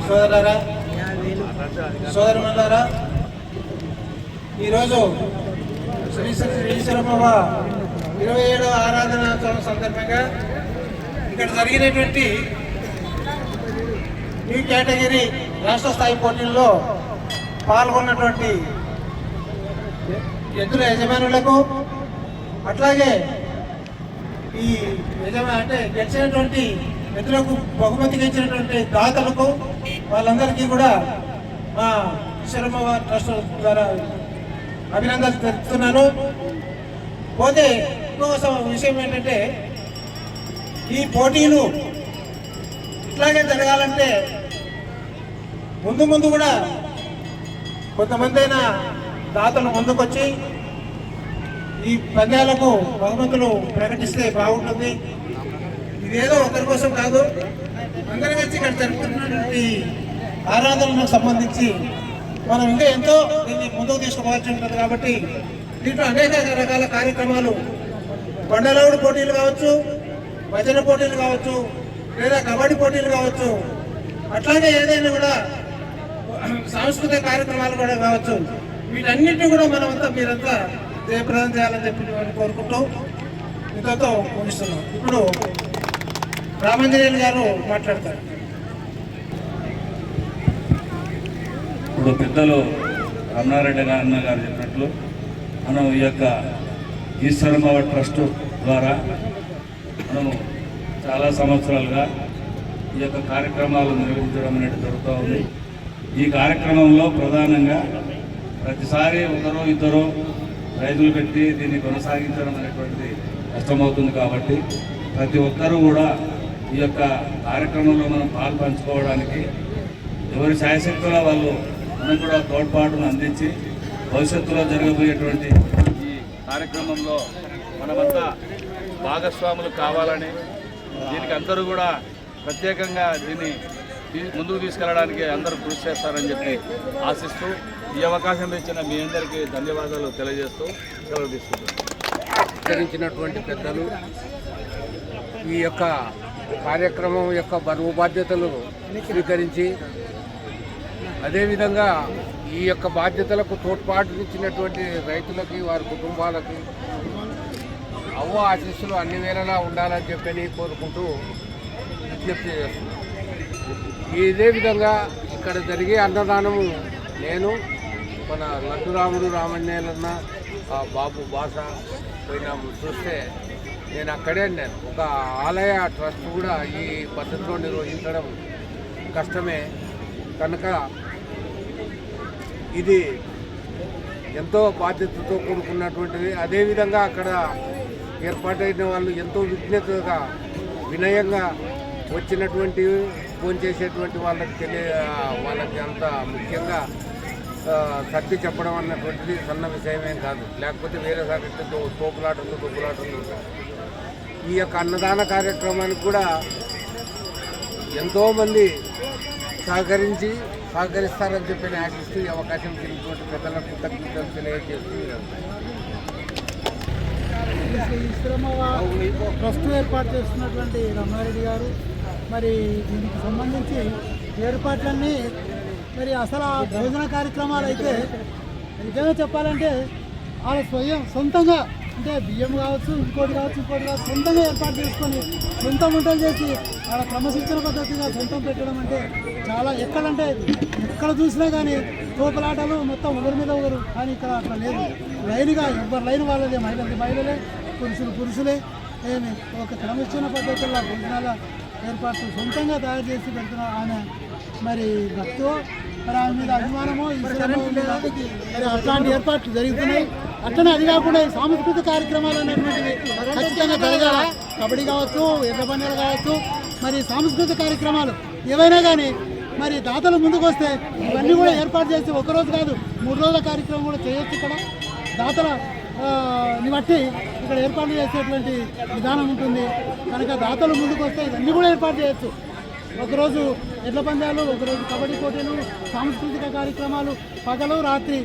సోదరులారా సోదరులారా ఈరోజు శ్రీ శ్రీ శ్రీశ్వరమ్మ ఇరవై ఏడవ ఆరాధనోత్సవం సందర్భంగా ఇక్కడ జరిగినటువంటి న్యూ కేటగిరీ రాష్ట్ర స్థాయి పోటీల్లో పాల్గొన్నటువంటి ఎద్దుల యజమానులకు అట్లాగే ఈ యజమా అంటే గెలిచినటువంటి ఇతరులకు బహుమతిగా ఇచ్చినటువంటి దాతలకు వాళ్ళందరికీ కూడా మా విశ్వరమ్మ ట్రస్ట్ ద్వారా అభినందనలు తెలుపుతున్నాను. పోతే ఇంకొక విషయం ఏంటంటే ఈ పోటీలు ఇట్లాగే జరగాలంటే ముందు ముందు కూడా కొంతమంది అయినా దాతలు ముందుకొచ్చి ఈ పందాలకు బహుమతులు ప్రకటిస్తే బాగుంటుంది. ఇదేదో ఒకరి కోసం కాదు. అందరం వచ్చి ఇక్కడ జరుగుతున్నటువంటి ఆరాధనలకు సంబంధించి మనం ఇంకా ఎంతో దీన్ని ముందుకు తీసుకోవాల్సి ఉంటుంది కాబట్టి దీంట్లో అనేక రకాల కార్యక్రమాలు. బండలవుడు పోటీలు కావచ్చు భజన పోటీలు కావచ్చు లేదా కబడ్డీ పోటీలు కావచ్చు. అట్లాగే ఏదైనా కూడా సాంస్కృతిక కార్యక్రమాలు కూడా కావచ్చు. వీటన్నిటిని కూడా మనమంతా మీరంతా జయప్రదం చేయాలని చెప్పి కోరుకుంటూ ఇంతతో ముగిస్తున్నాం ఇప్పుడు రామంజనేయులు గారు మాట్లాడతారు. ఇప్పుడు పెద్దలు రమణారెడ్డి గారు అన్న గారు చెప్పినట్లు మనం ఈ యొక్క ఈశ్వరమ్మ ట్రస్ట్ ద్వారా మనం చాలా సంవత్సరాలుగా ఈ యొక్క కార్యక్రమాలు నిర్వహించడం అనేది జరుగుతూ ఉంది. ఈ కార్యక్రమంలో ప్రధానంగా ప్రతిసారి ఒకరో ఇద్దరు రైతులు పెట్టి దీన్ని కొనసాగించడం అనేటువంటిది కష్టమవుతుంది కాబట్టి ప్రతి ఒక్కరూ కూడా ఈ యొక్క కార్యక్రమంలో మనం పాల్పంచుకోవడానికి ఎవరి శాయశక్తుల వాళ్ళు మనం కూడా తోడ్పాటును అందించి భవిష్యత్తులో జరగబోయేటువంటి ఈ కార్యక్రమంలో మనమంతా భాగస్వాములు కావాలని దీనికి అందరూ కూడా ప్రత్యేకంగా దీన్ని ముందుకు తీసుకెళ్ళడానికి అందరూ కృషి చేస్తారని చెప్పి ఆశిస్తూ ఈ అవకాశం ఇచ్చిన మీ అందరికీ ధన్యవాదాలు తెలియజేస్తూ సెలవు తీసుకుంటున్నాను పెద్దలు ఈ యొక్క కార్యక్రమం యొక్క బరువు బాధ్యతలు స్వీకరించి అదేవిధంగా ఈ యొక్క బాధ్యతలకు తోడ్పాటునిచ్చినటువంటి రైతులకి వారి కుటుంబాలకి అవ్వ ఆశీస్సులు అన్ని వేళలా ఉండాలని చెప్పని కోరుకుంటూ విజ్ఞప్తి చేస్తున్నాను ఇదే విధంగా ఇక్కడ జరిగే అన్నదానము నేను మన లడ్డురాముడు రామణ్యేలన్న ఆ బాబు బాస పోయినాము. చూస్తే నేను అక్కడే నేను ఒక ఆలయ ట్రస్ట్ కూడా ఈ పద్ధతిలో నిర్వహించడం కష్టమే. కనుక ఇది ఎంతో బాధ్యతతో కూడుకున్నటువంటిది అదేవిధంగా అక్కడ ఏర్పాటైన వాళ్ళు ఎంతో విజ్ఞతగా వినయంగా వచ్చినటువంటి ఫోన్ చేసేటువంటి వాళ్ళకి తెలియ వాళ్ళకి అంత ముఖ్యంగా ఆ, సర్ది చెప్పడం అన్నటువంటిది సన్న విషయమేం కాదు. లేకపోతే వేరే సాగతితో తోపులాటలు తొప్పులాటలు ఉంటాయి. ఈ యొక్క అన్నదాన కార్యక్రమానికి కూడా ఎంతోమంది సహకరించి సహకరిస్తారని చెప్పి నేను ఆశిస్తూ ఈ అవకాశం ఇచ్చినటువంటి పెద్దలకు కృతజ్ఞతలు తెలియజేస్తూ ట్రస్ట్ ఏర్పాటు చేస్తున్నటువంటి రమారెడ్డి గారు మరి దీనికి సంబంధించి ఏర్పాట్లన్నీ మరి అసలు ఆ భోజన కార్యక్రమాలు అయితే నిజంగా చెప్పాలంటే వాళ్ళ స్వయం సొంతంగా అంటే బియ్యం కావచ్చు ఇంకోటి కావచ్చు ఇంకోటి కావచ్చు సొంతంగా ఏర్పాటు చేసుకొని సొంత వంటలు చేసి వాళ్ళ క్రమశిక్షణ పద్ధతిగా సొంతం పెట్టడం అంటే చాలా ఎక్కడంటే ఎక్కడ చూసినా కానీ తోపులాటలు మొత్తం ఒకరి మీద ఒకరు. కానీ ఇక్కడ అట్లా లేదు. లైన్గా ఎవరు లైన్ వాళ్ళదే. మహిళలు మహిళలే పురుషులు పురుషులే. ఏమి? ఒక క్రమశిక్షణ పద్ధతుల్లో భోజనాల ఏర్పాట్లు సొంతంగా తయారు చేసి పెడుతున్నారు ఆమె. మరి భక్తో మరి ఆమె మీద అభిమానమో అట్లాంటి ఏర్పాట్లు జరుగుతున్నాయి. అట్లనే అది కాకుండా ఈ సాంస్కృతిక కార్యక్రమాలు అనేటువంటివి ఖచ్చితంగా జరగాల. కబడ్డీ కావచ్చు ఎర్ర కావచ్చు మరి సాంస్కృతిక కార్యక్రమాలు ఏవైనా కానీ మరి దాతలు ముందుకు వస్తే ఇవన్నీ కూడా ఏర్పాటు చేసి ఒకరోజు కాదు మూడు రోజుల కార్యక్రమం కూడా చేయొచ్చు ఇక్కడ. దాతల ని బట్టి ఇక్కడ ఏర్పాటు చేసేటువంటి విధానం ఉంటుంది. కనుక దాతలు ముందుకు వస్తే ఇవన్నీ కూడా ఏర్పాటు చేయొచ్చు. ఒకరోజు ఎడ్ల పందాలు ఒకరోజు కబడ్డీ పోటీలు సాంస్కృతిక కార్యక్రమాలు పగలు రాత్రి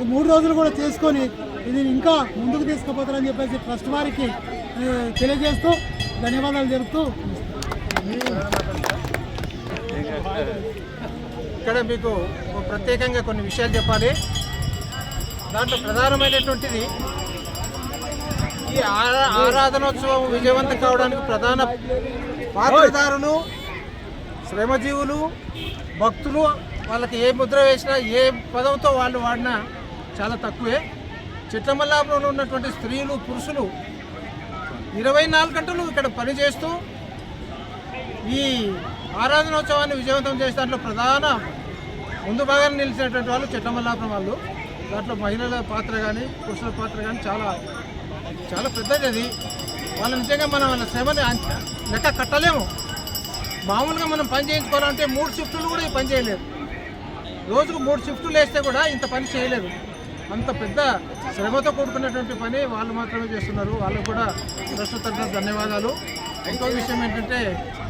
ఈ మూడు రోజులు కూడా చేసుకొని ఇది ఇంకా ముందుకు తీసుకుపోతారని చెప్పేసి ట్రస్ట్ వారికి తెలియజేస్తూ ధన్యవాదాలు జరుపుతూ ఇక్కడ మీకు ప్రత్యేకంగా కొన్ని విషయాలు చెప్పాలి. దాంట్లో ప్రధానమైనటువంటిది ఈ ఆరా ఆరాధనోత్సవం విజయవంతం కావడానికి ప్రధాన పాత్రదారులు శ్రమజీవులు భక్తులు వాళ్ళకి ఏ ముద్ర వేసినా ఏ పదవితో వాళ్ళు వాడినా చాలా తక్కువే. చిట్లమల్లాపురంలో ఉన్నటువంటి స్త్రీలు పురుషులు ఇరవై నాలుగు గంటలు ఇక్కడ పనిచేస్తూ ఈ ఆరాధనోత్సవాన్ని విజయవంతం చేసే దాంట్లో ప్రధాన ముందు భాగాన్ని నిలిచినటువంటి వాళ్ళు చిట్లమల్లాపురం వాళ్ళు. దాంట్లో మహిళల పాత్ర కానీ పురుషుల పాత్ర కానీ చాలా చాలా పెద్దది అది. వాళ్ళ నిజంగా మనం వాళ్ళ శ్రమని లెక్క కట్టలేము. మామూలుగా మనం పని చేయించుకోవాలంటే మూడు షిఫ్టులు కూడా ఈ పని చేయలేదు రోజుకు మూడు షిఫ్టులు వేస్తే కూడా ఇంత పని చేయలేదు అంత పెద్ద శ్రమతో కూడుకున్నటువంటి పని వాళ్ళు మాత్రమే చేస్తున్నారు. వాళ్ళకు కూడా ప్రస్తుత తరఫున ధన్యవాదాలు. ఇంకో విషయం ఏంటంటే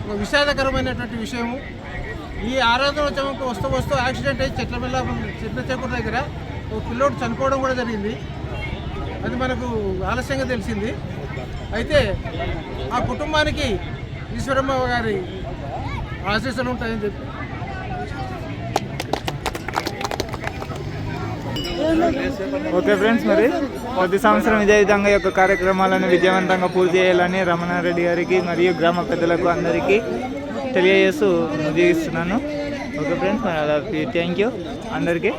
ఒక విషాదకరమైనటువంటి విషయము. ఈ ఆరాధనోత్సవంకి వస్తూ వస్తూ యాక్సిడెంట్ అయ్యి చెట్ల వల్ల చిన్న చెక్కుడు దగ్గర ఒక పిల్లోడు చనిపోవడం కూడా జరిగింది. అది మనకు ఆలస్యంగా తెలిసింది. అయితే ఆ కుటుంబానికి ఈశ్వరమ్మ గారి ఆశీస్సులు ఉంటాయని చెప్పి ఓకే ఫ్రెండ్స్ మరి ప్రతి సంవత్సరం ఇదే విధంగా యొక్క కార్యక్రమాలను విజయవంతంగా పూర్తి చేయాలని రమణారెడ్డి గారికి మరియు గ్రామ పెద్దలకు అందరికీ తెలియజేస్తూ ముగిస్తున్నాను. ఓకే ఫ్రెండ్స్ మరి థ్యాంక్ యూ అందరికీ.